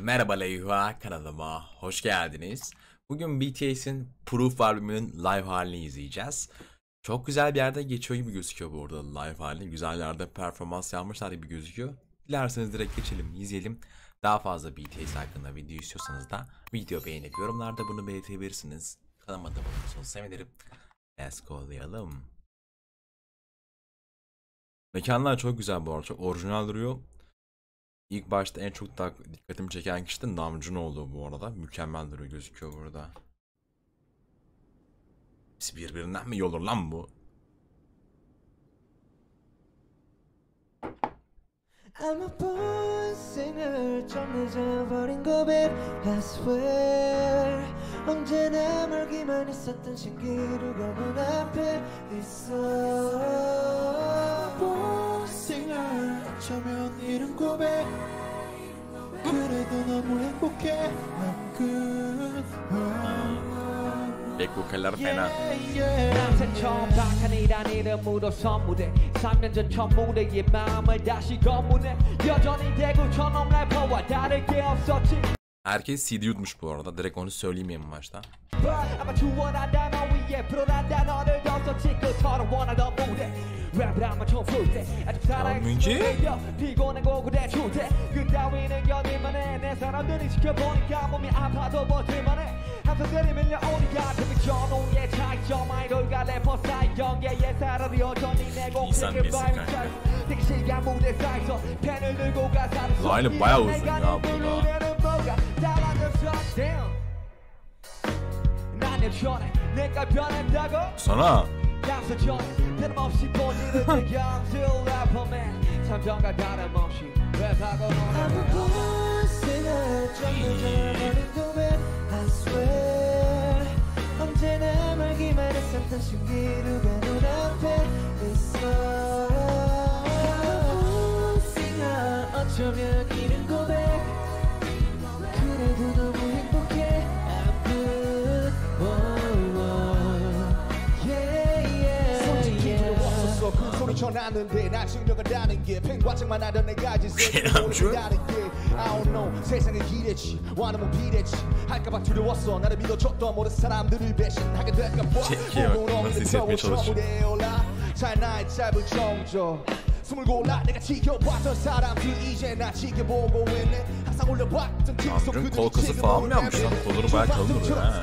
Merhaba Leyva kanalıma hoş geldiniz. Bugün BTS'in Proof albümünün live halini izleyeceğiz. Çok güzel bir yerde geçiyor gibi gözüküyor bu arada live hali. Güzel yerde performans yapmışlar gibi gözüküyor. Dilerseniz direkt geçelim, izleyelim. Daha fazla BTS hakkında video istiyorsanız da video beğenip yorumlarda bunu belirtebilirsiniz. Kanalıma da olursanız sevinirim. Let's go'layalım. Mekanlar çok güzel bu arada. Çok orijinal duruyor. İlk başta en çok da dikkatimi çeken kişi de Namjoon oldu bu arada. Mükemmel duruyor gözüküyor burada. Hepsi birbirinden mi iyi olur lan bu? I'm a born sinner 좀 늦어버린 고백 I swear 언제나 멀기만 했었던 신기루가 눈앞에 있어 너무 행복해 I'm good Bekbukeler fena. yeah, yeah. 남생 처음 박한이란 이름으로 선무대 3년 전 첫 무대에 마음을 다시 검문해 여전히 대구처럼 래퍼와 다를 게 없었지 Herkes CD yutmuş bu arada. Direkt onu söyleyeyim en başta. 아마 추원한 단어 위에 프로란 단어를 더 썼지 그토록 원하던 민지? İnsan besin kanka. Aynı bayağı uzun ya bu da. Sana 약속 전에 변함없이 본인을 대경질 래퍼맨 삼정과 다름없이 랩하고 I'm a sinner 좀 늦어버린 고백 I swear. 언제나 멀기만 했었던 신기루가 눈앞에 있어. born sinner 어쩌면 이른 고백 두려웠었어 그 소리 전하는데 나 증명한다는 게 팽과증만 하던 내가 이제 세상을 남준? 모른다는 게 I don't know 세상을 기대치 와는 비대치 할까봐 두려웠어 나를 믿어줬던 모든 사람들을 배신하게 될까봐 제키요. nasıl hissetmeye çalışıyor? 잘 나의 짧은 정적 숨을 골라. 내가 지켜봤던 사람들 이제 나 지켜보고 있네. 항상 올려봤던 mı yapmış lan? Kolları bayağı kalın duruyor ha.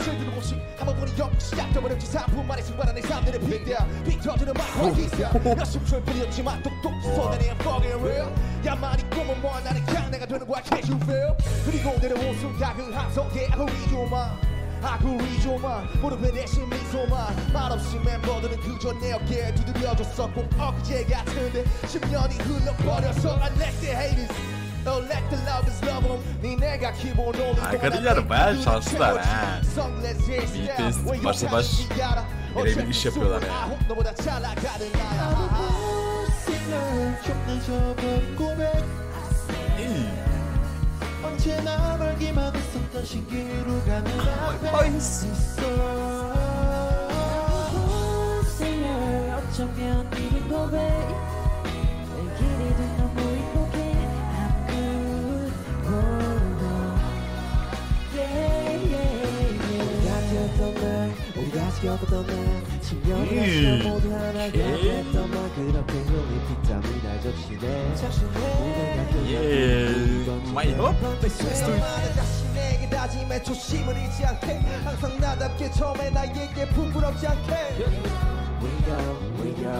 한번 보니 영 시작되버린 지 3분 만에 내 삶들의 빅대야. 빅 터지는 막 화기야. 나 10초의 뿐이었지만 똑똑 쏟아내 I'm fucking real. 야만이 꿈은 뭐야? 나는 그냥 내가 되는 거야. Can't you feel? 그리고 내려온 순간 그 함성에 아구리조만 아구리조만 무릎에 대신 미소만 말없이 멤버들은 그저 내 어깨에 두드려줬어 꼭 어제 같은데 10년이 흘러버려서 I let the haters Oh, let the lovers love 'em. 네 내가 기본으로 Arkadaşlar bayağı şanslılar ha. BTS başa baş birebir iş yapıyorlar ya. 너보 있었던 신기루 가면 앞에 있어 날 10년이 음. 지나 모두 하나가 됐던 말 그렇게 형이 빗땀이 날 적시네 Yeah. My hope. 다시 내게 다짐해 조심을 잃지 않게 항상 나답게 처음에 나에게 부끄럽지 않게 We go, we go,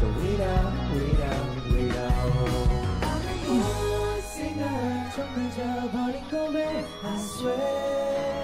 so we know, we know, we know. singer 좀 늦어버린 고백 I swear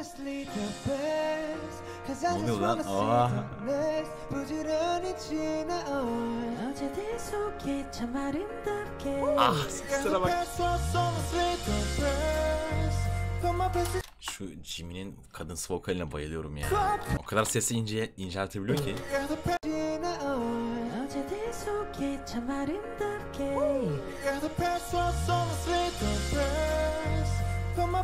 honestly the best. But my best. İs Şu Jimmy'nin kadınsı vokaline bayılıyorum ya. O kadar sesi ince, inceltebiliyor ki.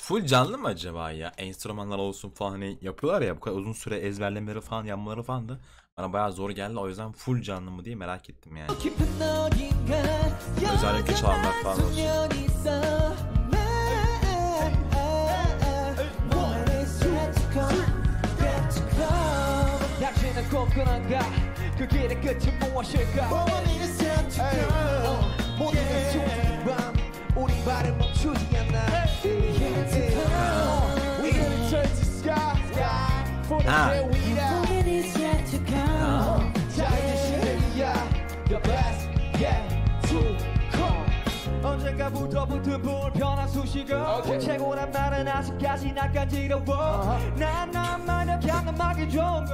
Full canlı mı acaba ya? Enstrümanlar olsun falan hani yapıyorlar ya bu kadar uzun süre ezberlemeleri falan yanmaları falan da bana bayağı zor geldi. O yüzden full canlı mı diye merak ettim yani. Özellikle çalanlar falan olsun. 꺾어난가 그 길의 끝이 무엇일까 All I need is time to go 모든 게 좋은 밤 우리 발은 멈추지 않아 It's time We gonna turn to sky Fly for the day we die 시간 okay. 최고란 말은 아직까지 나 간지러워 난 나만의 경험하기 좋은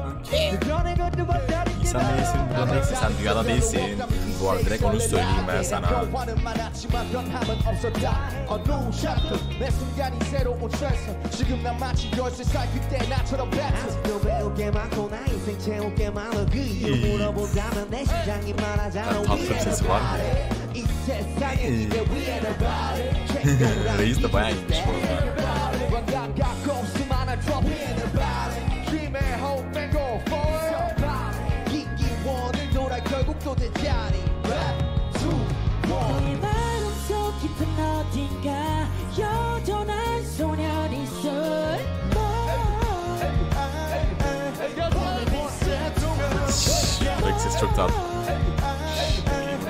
İnsan değilsin, burada değilsin, sen dünyada değilsin. Bu arada direkt onu söyleyeyim ben sana. Ben tatlım sesi var mı? they used to buy it tripped up. 아 결국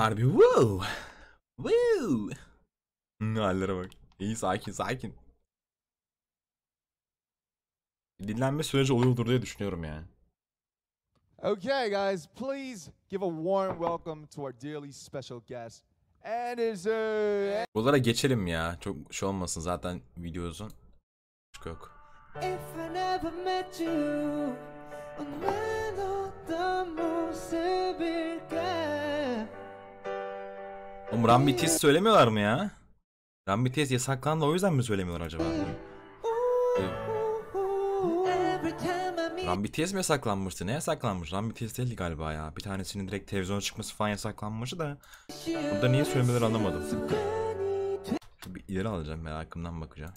Harbi woo. Woo. Hmm, hallere bak. İyi sakin sakin. Dinlenme süreci oluyordur diye düşünüyorum yani. Okay, guys, please give a warm welcome to our dearly special guest, Anderson. Buralara geçelim ya. Çok şey olmasın zaten video uzun. Yok yok. If Oğlum Run BTS söylemiyorlar mı ya? Run BTS yasaklandı o yüzden mi söylemiyorlar acaba? BTS mi yasaklanmıştı? Ne yasaklanmış? Run BTS değildi galiba ya. Bir tanesinin direkt televizyona çıkması falan yasaklanmıştı da. Burada niye söylemeleri anlamadım. Bir ileri alacağım merakımdan bakacağım.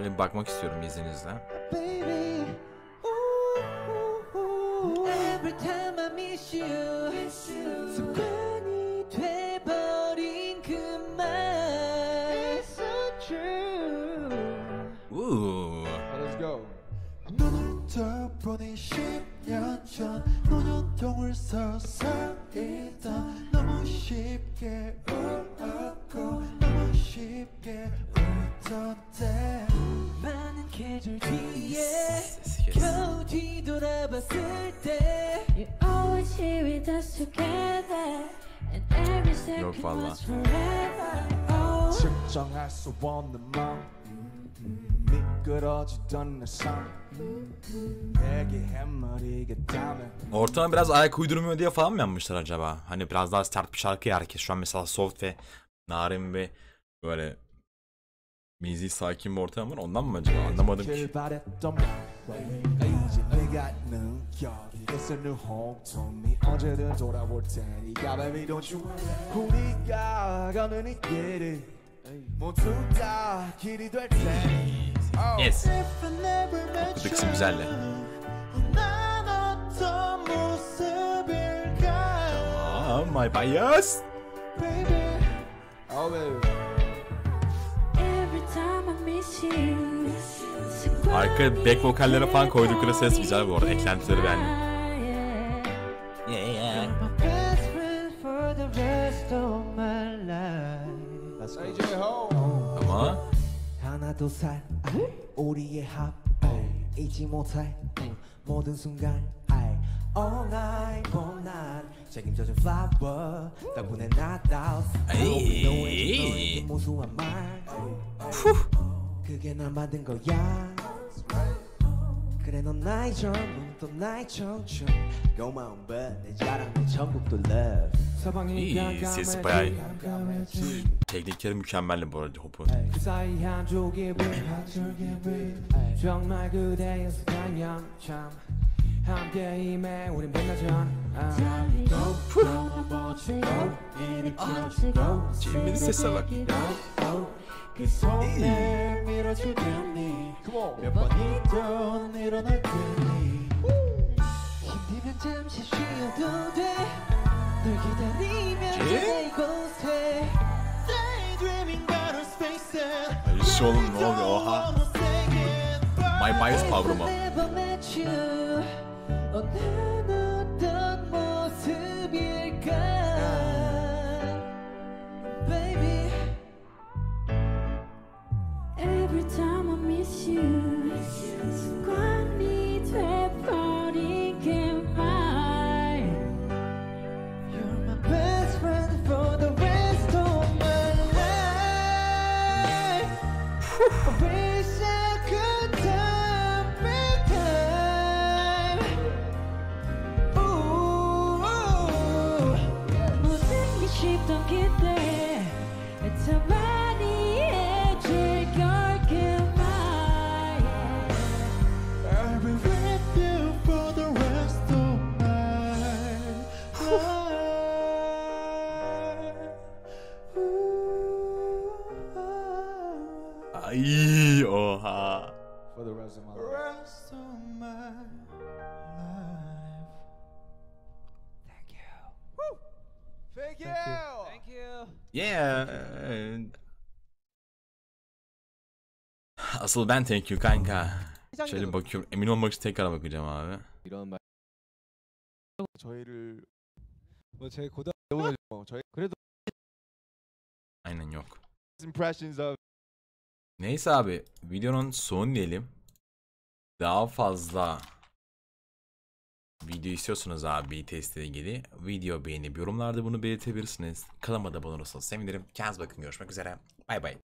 Şöyle bir bakmak istiyorum izninizle. baby 다면 Ortama biraz ayak uydurmuyor diye falan mı yapmışlar acaba? Hani biraz daha sert bir şarkı ya herkes. Şu an mesela soft ve narin ve böyle mizi sakin bir ortam var. Ondan mı acaba? Anlamadım ki. 길 바랬던 말 이제 내가 느껴 It's a new home to me 언제든 돌아올 테니까 Baby don't you worry 우리가 가는 이 길이 모두 다 길이 될 테니 Oh. Yes. If I never met Bu kısım güzeldi. 난 어떤 모습일까 Aa, my bias. Baby Oh baby every time I miss you. 습관이 Arka back vokallere falan koydukları ses güzel bu arada. Eklentileri beğendim. Let's go AJ Ho Ama 하나 둘셋 우리의 합 잊지 못할 모든 순간 All night all night. 책임져준 flower 덕분에 나다운. 에이. 무수한 말. 그게 날 만든 거야 그래 넌 나의 젊음 또 나의 청춘 고마운 내 자랑 내 전국도 love 서방이 iyi. Sesi bayağı iyi. Teknikleri mükemmeldi bu arada Hop'un. 그 사이 한쪽에 불 정말 그대였어 그냥 참 함께 임해 우린 빛나잖아 Jimin'in sesine bak. 그 손에 밀어줄 테니 몇 번 이던 일어날 테니 힘들면 잠시 쉬어도 돼널 기다리면 예? 내 이곳에 Daydreaming outer spaces şu oğlum ne oluyor oha. My bias power mı? no Ay oha. Ah. For the rest of my life For the rest of my life. Thank you. Thank you Thank you. Yeah. Asıl ben thank you kanka. Şöyle bakıyorum. Emin olmak için tekrar bakacağım abi. 이런 말 저희를 뭐제 고등 배우죠 저희 그래도 Aynen yok. impressions of Neyse abi videonun sonu diyelim. Daha fazla video istiyorsunuz abi BTS ile ilgili. Video beğenip yorumlarda bunu belirtebilirsiniz. Kanalıma da abone olursanız sevinirim. Kendinize bakın görüşmek üzere. Bay bay.